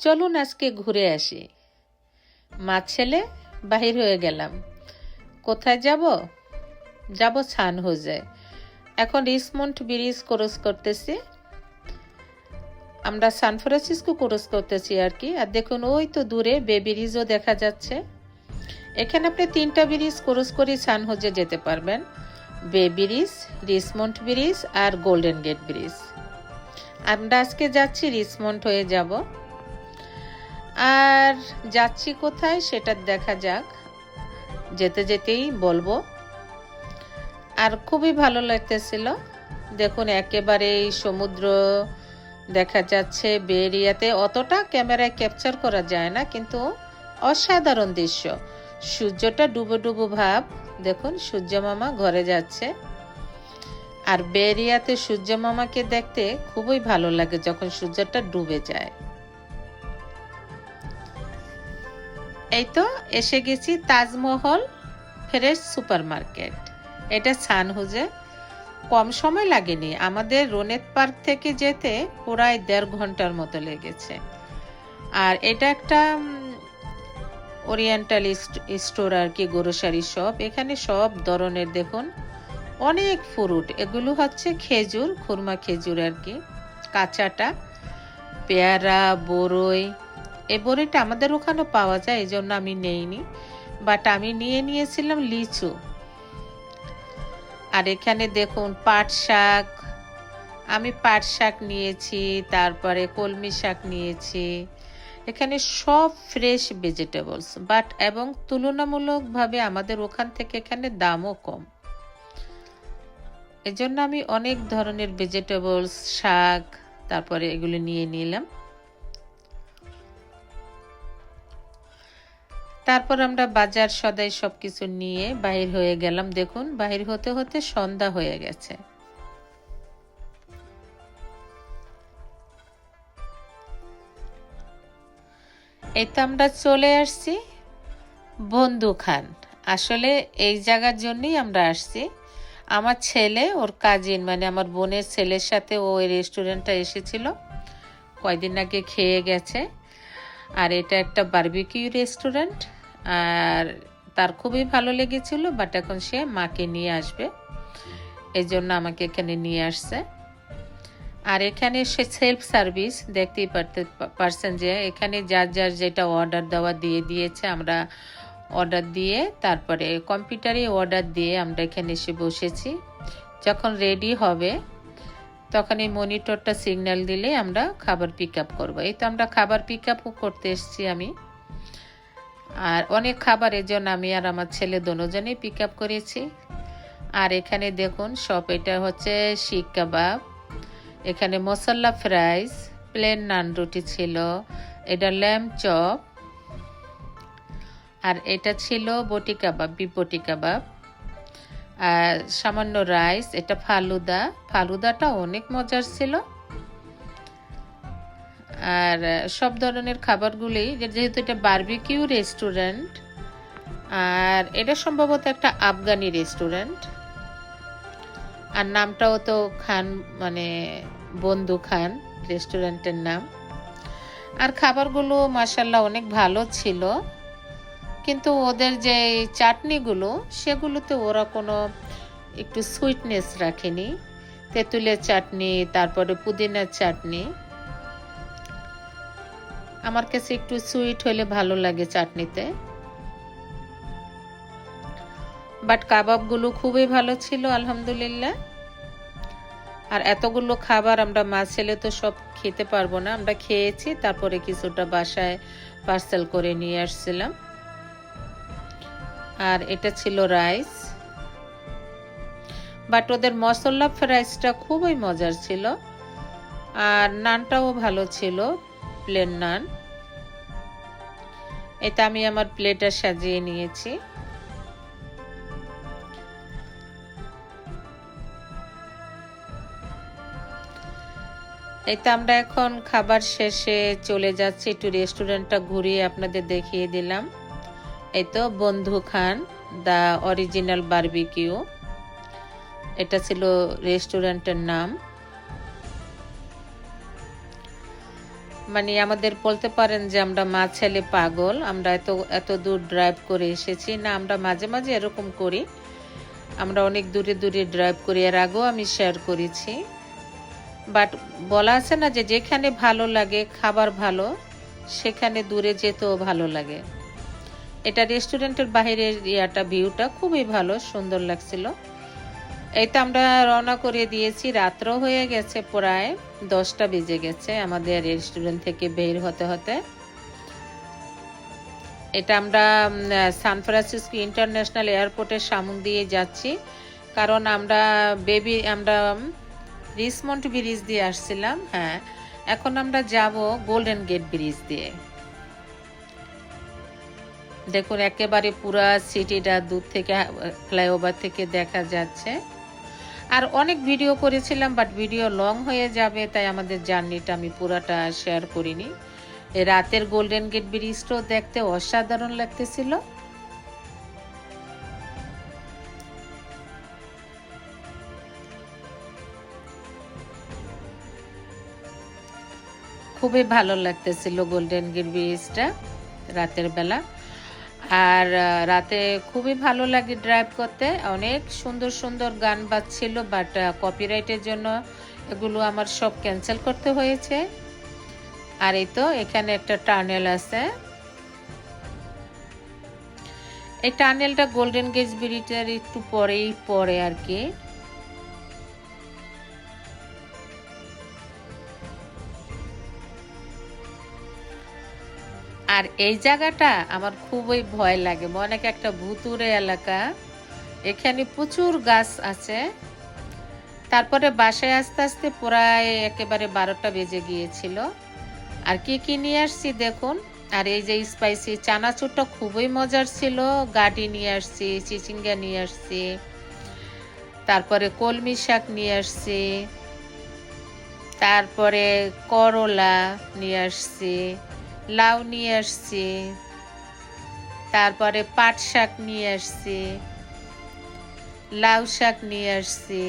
চলুন আজকে ঘুরে আসি। মা ছেলে, বাহির হয়ে গেলাম। কোথায় যাব? যাব ছান হোজে এখন রিসমন্ট ব্রিজ ক্রস করতেছি। আমরা সান ফ্রান্সিসকো ক্রস করতেছি আর কি। আর দেখুন, ওই তো দূরে বে ব্রিজও দেখা যাচ্ছে। এখানে আপনি তিনটা ব্রিজ ক্রস করে সান হোজে যেতে পারবেন। বে ব্রিজ রিসমন্ট ব্রিজ আর গোল্ডেন গেট ব্রিজ। আমরা আজকে যাচ্ছি রিসমন্ট হয়ে যাব। আর যাচ্ছি কোথায় সেটা দেখা যাক। যেতে যেতেই বলব। আর খুবই ভালো লাগতেছিল। দেখুন, একেবারেই সমুদ্র দেখা যাচ্ছে বে এরিয়াতে অতটা ক্যামেরায় ক্যাপচার করা যায় না, কিন্তু অসাধারণ দৃশ্য। সূর্যটা ডুবো ডুবো ভাব। দেখুন, সূর্য মামা ঘরে যাচ্ছে। আর বে এরিয়াতে সূর্য মামাকে দেখতে খুবই ভালো লাগে যখন সূর্যটা ডুবে যায়। এই তো এসে গেছি তাজমহল ফ্রেশ সুপার মার্কেট এটা সানহুজে। কম সময় লাগেনি। আমাদের রোনেত পার্ক থেকে যেতে প্রায় দেড় ঘণ্টার মতো লেগেছে। আর এটা একটা ওরিয়েন্টাল স্টোর আর কি, গ্রোসারি শপ। এখানে সব ধরনের দেখুন, অনেক ফ্রুট। এগুলো হচ্ছে খেজুর, খুরমা খেজুর আর কি, কাঁচাটা, পেয়ারা, বরই এই বড়িটা আমাদের ওখানে পাওয়া যায় এই জন্য আমি নেইনি। বাট আমি নিয়ে নিয়েছিলাম লিচু। আর এখানে দেখুন পাট শাক। আমি পাট শাক নিয়েছি, তারপরে কলমি শাক নিয়েছি। এখানে সব ফ্রেশ ভেজিটেবলস বাট এবং তুলনামূলকভাবে আমাদের ওখান থেকে এখানে দামও কম। এজন্য আমি অনেক ধরনের ভেজিটেবলস শাক, তারপরে এগুলো নিয়ে নিলাম। তারপর আমরা বাজার সদাই সব কিছু নিয়ে বাহির হয়ে গেলাম। দেখুন, বাহির হতে হতে সন্ধ্যা হয়ে গেছে। এই তো আমরা চলে আসছি বন্ধু খান আসলে এই জায়গার জন্যই আমরা আসছি। আমার ছেলে, ওর কাজিন মানে আমার বোনের ছেলের সাথে ও ওই রেস্টুরেন্টটা এসেছিল। কয়দিন আগে খেয়ে গেছে। আর এটা একটা বার্বিকিউ রেস্টুরেন্ট আর তার খুবই ভালো লেগেছিল বাট এখন সে মাকে নিয়ে আসবে। এই জন্য আমাকে এখানে নিয়ে আসছে। আর এখানে সে সেলফ সার্ভিস দেখতেই পারতে পারছেন যে এখানে যার যার যেটা অর্ডার দেওয়া দিয়ে দিয়েছে, আমরা অর্ডার দিয়ে তারপরে কম্পিউটারে অর্ডার দিয়ে আমরা এখানে এসে বসেছি। যখন রেডি হবে, তখন এই মনিটরটা সিগন্যাল দিলে আমরা খাবার পিক আপ করব। এই তো আমরা খাবার পিক আপও করতে এসেছি আমি। আর অনেক খাবারের জন্য আমি আর আমার ছেলে দোনোজনেই পিক আপ করেছি। আর এখানে দেখুন, সব এটা হচ্ছে শিক কাবাব। এখানে মশলা ফ্রাইস প্লেন নান রুটি ছিল, এটা ল্যাম্প চপ আর এটা ছিল বটি কাবাব বটি কাবাব। আর সামান্য রাইস এটা ফালুদা। ফালুদাটা অনেক মজার ছিল। আর সব ধরনের খাবারগুলি যেহেতু এটা বার্বিকিউ রেস্টুরেন্ট আর এটা সম্ভবত একটা আফগানি রেস্টুরেন্ট আর নামটাও তো খান মানে বন্ধু খান রেস্টুরেন্টের নাম। আর খাবারগুলো মাসাল্লাহ অনেক ভালো ছিল, কিন্তু ওদের যে চাটনিগুলো, সেগুলোতে ওরা কোনো একটু সুইটনেস রাখেনি। তেঁতুলের চাটনি, তারপরে পুদিনার চাটনি আমার কাছে একটু সুইট হলে ভালো লাগে চাটনিতে। বাট কাবাবগুলো খুবই ভালো ছিল, আলহামদুলিল্লাহ। আর এতগুলো খাবার আমরা মা ছেলে তো সব খেতে পারব না। আমরা খেয়েছি, তারপরে কিছুটা বাসায় পার্সেল করে নিয়ে আসছিলাম। আর এটা ছিল রাইস বাট ওদের মশলা ফ্রাইসটা খুবই মজার ছিল। আর নানটাও ভালো ছিল। প্লেন নান। এটা আমি আমার প্লেটটা সাজিয়ে নিয়েছি। তো আমরা এখন খাবার শেষে চলে যাচ্ছি। একটু রেস্টুরেন্টটা ঘুরিয়ে আপনাদের দেখিয়ে দিলাম। এই তো বন্ধু খান দ্য অরিজিনাল বার্বিকিউ। এটা ছিল রেস্টুরেন্টের নাম। মানে আমাদের বলতে পারেন যে আমরা মা, ছেলে, পাগল। আমরা এত এত দূর ড্রাইভ করে এসেছি। না, আমরা মাঝে মাঝে এরকম করি। আমরা অনেক দূরে দূরে ড্রাইভ করি। এর আগেও আমি শেয়ার করেছি। বাট বলা আছে না যে যেখানে ভালো লাগে, খাবার ভালো, সেখানে দূরে যেতেও ভালো লাগে। এটা রেস্টুরেন্টের বাইরের ইয়াটা ভিউটা খুবই ভালো, সুন্দর লাগছিল। এই তো আমরা রওনা করে দিয়েছি। রাত্র হয়ে গেছে প্রায় দশটা বেজে গেছে আমাদের রেস্টুরেন্ট থেকে বের হতে হতে। এটা আমরা সান ফ্রান্সিসকো ইন্টারন্যাশনাল এয়ারপোর্টের সামনে দিয়ে যাচ্ছি। কারণ আমরা বেবি আমরা রিসমন্ট ব্রিজ দিয়ে আসছিলাম হ্যাঁ। এখন আমরা যাব গোল্ডেন গেট ব্রিজ দিয়ে। দেখুন, একেবারে পুরা সিটিটা দূর থেকে ফ্লাইওভার থেকে দেখা যাচ্ছে। আর অনেক ভিডিও করেছিলাম বাট ভিডিও লং হয়ে যাবে, তাই আমাদের জার্নিটা আমি পুরাটা শেয়ার করিনি। রাতের গোল্ডেন গেট ব্রিজটাও দেখতে অসাধারণ লাগতেছিল। খুবই ভালো লাগতেছিল গোল্ডেন গেট ব্রিজটা রাতের বেলা। আর রাতে খুবই ভালো লাগে ড্রাইভ করতে। অনেক সুন্দর সুন্দর গান বাজছিল বাট কপিরাইটের জন্য এগুলো আমার সব ক্যান্সেল করতে হয়েছে। আর এই তো এখানে একটা টানেল আছে। এই টানেলটা গোল্ডেন গেজ ব্রিজের একটু পরেই পরে আর কি। আর এই জায়গাটা আমার খুবই ভয় লাগে। হয় একটা ভুতুরে এলাকা। এখানে প্রচুর গাছ আছে। তারপরে বাসায় আস্তে আস্তে প্রায় একেবারে বারোটা বেজে গিয়েছিল। আর কি কি নিয়ে আসছি দেখুন। আর এই যে স্পাইসি চানাচুরটা খুবই মজার ছিল। গাডি নিয়ে আসছি, চিচিঙ্গা নিয়ে আসছি। তারপরে কলমি শাক নিয়ে আসছি। তারপরে করলা নিয়ে আসছি। লাউ নিয়ে আসছি, তারপরে পাট শাক নিয়ে আসছি, লাউ শাক নিয়ে আসছি।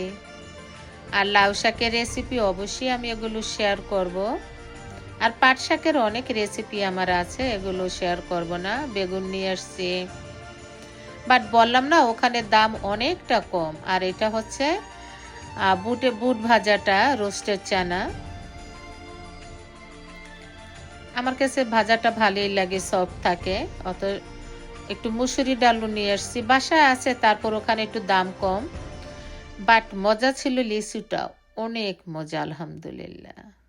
আর লাউ শাকের রেসিপি অবশ্যই আমি এগুলো শেয়ার করব। আর পাট শাকের অনেক রেসিপি আমার আছে, এগুলো শেয়ার করব না, বেগুন নিয়ে আসছি। বাট বললাম না, ওখানে দাম অনেকটা কম, আর এটা হচ্ছে বুটে, বুট ভাজাটা রোস্টের চানা। আমার কাছে ভাজাটা ভালোই লাগে সফট থাকে। অত একটু মুসুরি ডালও নিয়ে আসছি। বাসায় আছে, তারপর ওখানে একটু দাম কম। বাট মজা ছিল লিচুটাও। অনেক মজা, আলহামদুলিল্লাহ।